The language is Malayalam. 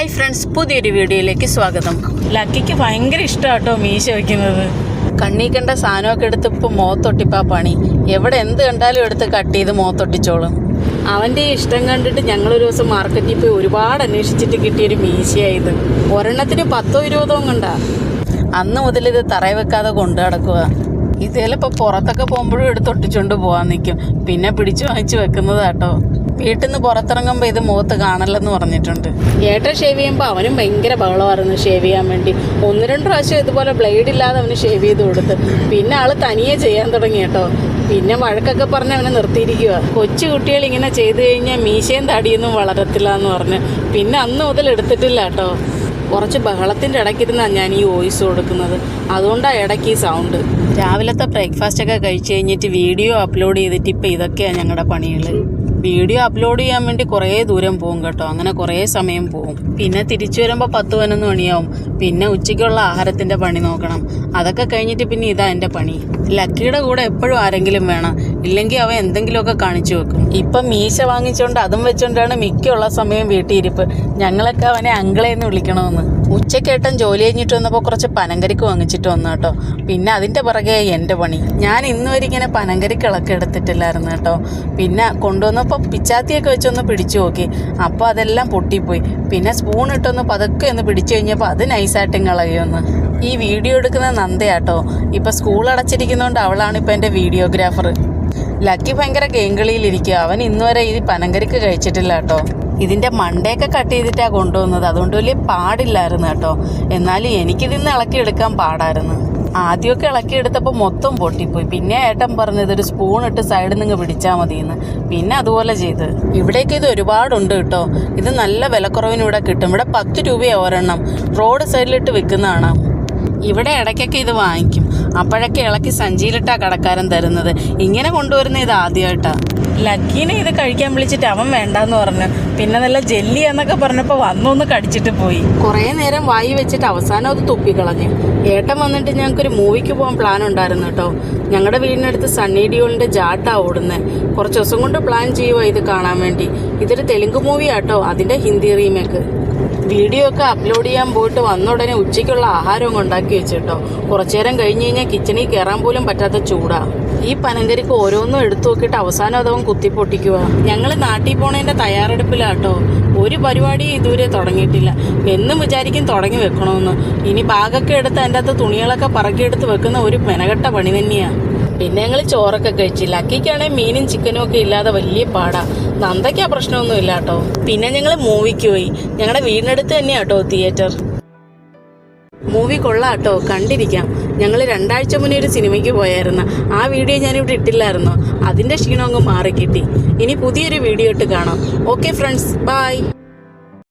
ഹായ് ഫ്രണ്ട്സ് പുതിയൊരു വീഡിയോയിലേക്ക് സ്വാഗതം. ലക്കിക്ക് ഭയങ്കര ഇഷ്ടമാട്ടോ മീശ വയ്ക്കുന്നത് കണ്ണീ കണ്ട സാധനമൊക്കെ എടുത്ത് ഇപ്പോൾ മോത്തൊട്ടിപ്പാ പണി. എവിടെ എന്ത് കണ്ടാലും എടുത്ത് കട്ട് ചെയ്ത് മോത്തൊട്ടിച്ചോളും. അവന്റെ ഇഷ്ടം കണ്ടിട്ട് ഞങ്ങളൊരു ദിവസം മാർക്കറ്റിൽ പോയി ഒരുപാട് അന്വേഷിച്ചിട്ട് കിട്ടിയൊരു മീശയായത്. ഒരെണ്ണത്തിന് പത്തോ ഇരുപതോ കണ്ടാ. അന്ന് മുതൽ ഇത് തറയിൽ വെക്കാതെ കൊണ്ടു നടക്കുക. ഇത് ചിലപ്പോൾ പുറത്തൊക്കെ പോകുമ്പോഴും എടുത്തൊട്ടിച്ചുകൊണ്ട് പോകാൻ നിൽക്കും പിന്നെ പിടിച്ചു വാങ്ങിച്ച് വെക്കുന്നതാട്ടോ. വീട്ടിൽ നിന്ന് പുറത്തിറങ്ങുമ്പോൾ ഇത് മുഖത്ത് കാണല്ലെന്ന് പറഞ്ഞിട്ടുണ്ട്. ഏട്ടൻ ഷേവ് ചെയ്യുമ്പോൾ അവനും ഭയങ്കര ബഹളമായിരുന്നു ഷേവ് ചെയ്യാൻ വേണ്ടി. ഒന്ന് രണ്ട് പ്രാവശ്യം ഇതുപോലെ ബ്ലേഡ് ഇല്ലാതെ അവന് ഷേവ് ചെയ്ത് കൊടുത്ത്. പിന്നെ ആൾ തനിയെ ചെയ്യാൻ തുടങ്ങി കേട്ടോ. പിന്നെ വഴക്കൊക്കെ പറഞ്ഞ് അവനെ നിർത്തിയിരിക്കുക കൊച്ചു കുട്ടികൾ ഇങ്ങനെ ചെയ്തു കഴിഞ്ഞാൽ മീശയും തടിയൊന്നും വളരത്തില്ല എന്ന് പറഞ്ഞ്. പിന്നെ അന്ന് മുതൽ എടുത്തിട്ടില്ല കേട്ടോ. കുറച്ച് ബഹളത്തിന്റെ ഇടയ്ക്കിരുന്നാണ് ഞാൻ ഈ വോയിസ് കൊടുക്കുന്നത്. അതുകൊണ്ടാണ് ഇടയ്ക്ക് ഈ സൗണ്ട് രാവിലത്തെ ബ്രേക്ക്ഫാസ്റ്റ് ഒക്കെ കഴിച്ച് കഴിഞ്ഞിട്ട് വീഡിയോ അപ്ലോഡ് ചെയ്തിട്ട് ഇപ്പം ഇതൊക്കെയാണ് ഞങ്ങളുടെ പണികൾ വീഡിയോ അപ്ലോഡ് ചെയ്യാൻ വേണ്ടി കുറേ ദൂരം പോകും കേട്ടോ. അങ്ങനെ കുറേ സമയം പോകും. പിന്നെ തിരിച്ചു വരുമ്പോൾ പത്ത് പതിനൊന്ന് മണിയാവും. പിന്നെ ഉച്ചയ്ക്കുള്ള ആഹാരത്തിന്റെ പണി നോക്കണം. അതൊക്കെ കഴിഞ്ഞിട്ട് പിന്നെ ഇതാ എന്റെ പണി. ലക്കിയുടെ കൂടെ എപ്പോഴും ആരെങ്കിലും വേണം. ഇല്ലെങ്കിൽ അവൻ എന്തെങ്കിലുമൊക്കെ കാണിച്ചു വെക്കും. ഇപ്പം മീശ വാങ്ങിച്ചുകൊണ്ട് അതും വെച്ചുകൊണ്ടാണ് മിക്കുള്ള സമയം വീട്ടിയിരിപ്പ്. ഞങ്ങളൊക്കെ അവനെ അങ്കിളേന്ന് വിളിക്കണമെന്ന്. ഉച്ചക്കേട്ടൻ ജോലി കഴിഞ്ഞിട്ട് വന്നപ്പോൾ കുറച്ച് പനങ്കരിക്ക് വാങ്ങിച്ചിട്ട് വന്നു കേട്ടോ. പിന്നെ അതിന്റെ പുറകെ എന്റെ പണി. ഞാൻ ഇന്ന് വരെ ഇങ്ങനെ പനങ്കരിക്കളൊക്കെ എടുത്തിട്ടില്ലായിരുന്നു കേട്ടോ. പിന്നെ കൊണ്ടുവന്നപ്പോൾ പിച്ചാത്തിയൊക്കെ വെച്ചൊന്ന് പിടിച്ചു നോക്കി. അപ്പോൾ അതെല്ലാം പൊട്ടിപ്പോയി. പിന്നെ സ്പൂൺ ഇട്ടൊന്ന് പതുക്കെ ഒന്ന് പിടിച്ചു കഴിഞ്ഞപ്പോൾ അത് നൈസായിട്ടും കളയുമെന്ന് ഈ വീഡിയോ എടുക്കുന്ന നന്ദയാട്ടോ. ഇപ്പം സ്കൂൾ അടച്ചിരിക്കുന്നതുകൊണ്ട് അവളാണ് ഇപ്പം എന്റെ വീഡിയോഗ്രാഫർ ലക്കി ഭയങ്കര കേങ്കളിയിലിരിക്കുക അവൻ ഇന്നുവരെ ഈ പനങ്കരിക്ക് കഴിച്ചിട്ടില്ല കേട്ടോ. ഇതിന്റെ മണ്ടയൊക്കെ കട്ട് ചെയ്തിട്ടാണ് കൊണ്ടുവന്നത്. അതുകൊണ്ട് വലിയ പാടില്ലായിരുന്നു കേട്ടോ. എന്നാലും എനിക്കിതിന്ന് ഇളക്കിയെടുക്കാൻ പാടായിരുന്നു. ആദ്യമൊക്കെ ഇളക്കിയെടുത്തപ്പോൾ മൊത്തം പൊട്ടിപ്പോയി. പിന്നെ ഏട്ടൻ പറഞ്ഞു ഒരു സ്പൂൺ ഇട്ട് സൈഡിൽ നിന്ന് പിടിച്ചാൽ മതിയെന്ന്. പിന്നെ അതുപോലെ ചെയ്ത്. ഇവിടേക്ക് ഇത് ഒരുപാടുണ്ട് കേട്ടോ. ഇത് നല്ല വിലക്കുറവിന് ഇവിടെ കിട്ടും. ഇവിടെ പത്ത് രൂപയാണ് ഒരെണ്ണം. റോഡ് സൈഡിലിട്ട് വിൽക്കുന്നതാണ്. ഇവിടെ ഇടയ്ക്കൊക്കെ ഇത് വാങ്ങിക്കും. അപ്പോഴൊക്കെ ഇളക്കി സഞ്ചിയിലിട്ടാ കടക്കാരൻ തരുന്നത്. ഇങ്ങനെ കൊണ്ടുവരുന്ന ഇത് ആദ്യമായിട്ടാ ലക്കീനെ ഇത് കഴിക്കാൻ വിളിച്ചിട്ട് അവൻ വേണ്ടാന്ന് പറഞ്ഞു. പിന്നെ നല്ല ജെല്ലി എന്നൊക്കെ പറഞ്ഞപ്പോൾ വന്നൊന്ന് കടിച്ചിട്ട് പോയി. കുറേ നേരം വായി വെച്ചിട്ട് അവസാനം അത് തുപ്പിക്കളഞ്ഞു. ഏട്ടൻ വന്നിട്ട് ഞങ്ങൾക്കൊരു മൂവിക്ക് പോകാൻ പ്ലാൻ ഉണ്ടായിരുന്നു കേട്ടോ. ഞങ്ങളുടെ വീടിനടുത്ത് സണ്ണി ഡിയോളിന്റെ ജാട്ടാ ഓടുന്നത് കുറച്ച് ദിവസം കൊണ്ട് പ്ലാൻ ചെയ്യുക ഇത് കാണാൻ വേണ്ടി. ഇതൊരു തെലുങ്ക് മൂവിയാട്ടോ അതിന്റെ ഹിന്ദി റീമേക്ക് വീഡിയോ ഒക്കെ അപ്ലോഡ് ചെയ്യാൻ പോയിട്ട് വന്ന ഉടനെ ഉച്ചയ്ക്കുള്ള ആഹാരവും ഉണ്ടാക്കി വെച്ചിട്ടോ. കുറച്ചു നേരം കഴിഞ്ഞ് കഴിഞ്ഞാൽ കിച്ചണിൽ കയറാൻ പോലും പറ്റാത്ത ചൂടാ. ഈ പനങ്കരിക്ക് ഓരോന്നും എടുത്തു നോക്കിയിട്ട് അവസാനം അതവൻ കുത്തിപ്പൊട്ടിക്കുക ഞങ്ങൾ നാട്ടിൽ പോണതിന്റെ തയ്യാറെടുപ്പിലാട്ടോ. ഒരു പരിപാടി ഇതുവരെ തുടങ്ങിയിട്ടില്ല. എന്നും വിചാരിക്കും തുടങ്ങി വെക്കണമെന്ന് ഇനി ബാഗൊക്കെ എടുത്ത് അതിന്റെ അകത്ത് തുണികളൊക്കെ പറക്കിയെടുത്ത് വെക്കുന്ന ഒരു മെനകെട്ട പണി തന്നെയാണ് പിന്നെ ഞങ്ങൾ ചോറൊക്കെ കഴിച്ചില്ല അക്കിക്കാണെങ്കിൽ മീനും ചിക്കനും ഒക്കെ ഇല്ലാതെ വലിയ പാടാ. നന്ദയ്ക്ക് പ്രശ്നമൊന്നും ഇല്ല കേട്ടോ. പിന്നെ ഞങ്ങൾ മൂവിക്ക് പോയി. ഞങ്ങളുടെ വീടിനടുത്ത് തന്നെയാ കേട്ടോ തിയേറ്റർ മൂവി കൊള്ളാട്ടോ കണ്ടിരിക്കാം. ഞങ്ങൾ രണ്ടാഴ്ച മുന്നേ ഒരു സിനിമയ്ക്ക് പോയായിരുന്നു. ആ വീഡിയോ ഞാനിവിടെ ഇട്ടില്ലായിരുന്നു. അതിന്റെ ക്ഷീണം അങ്ങ് മാറിക്കിട്ടി. ഇനി പുതിയൊരു വീഡിയോ ഇട്ട് കാണാം. Okay friends bye